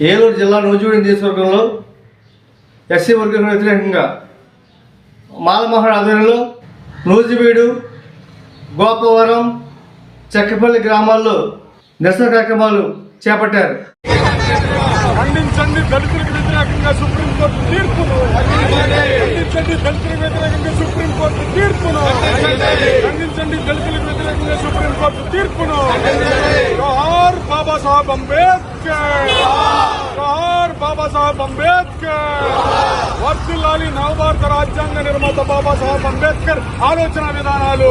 ఏలూరు జిల్లా నూజివీడి నియోజకవర్గంలో ఎస్సీ వర్గం వ్యతిరేకంగా మాలమోహన్ ఆధ్వర్యంలో నూజివీడు గోపవరం చెక్కపల్లి గ్రామాల్లో నిరసన కార్యక్రమాలు చేపట్టారు. ఖండించండి దళితులకు వ్యతిరేకంగా సుప్రీంకోర్టు తీర్పును ఖండించండి దళితులకు వ్యతిరేకంగా సుప్రీంకోర్టు తీర్పును. ఖండించండి దళితులకు వ్యతిరేకంగా సుప్రీంకోర్టు తీర్పును. జోహార్ బాబాసాహెబ్ అంబేద్కర్. బాబాసాహెబ్ అంబేద్కర్ వర్ధిల్లాలి నవభారత రాజ్యాంగ నిర్మాత బాబాసాహెబ్ అంబేద్కర్ ఆలోచన విధానాలు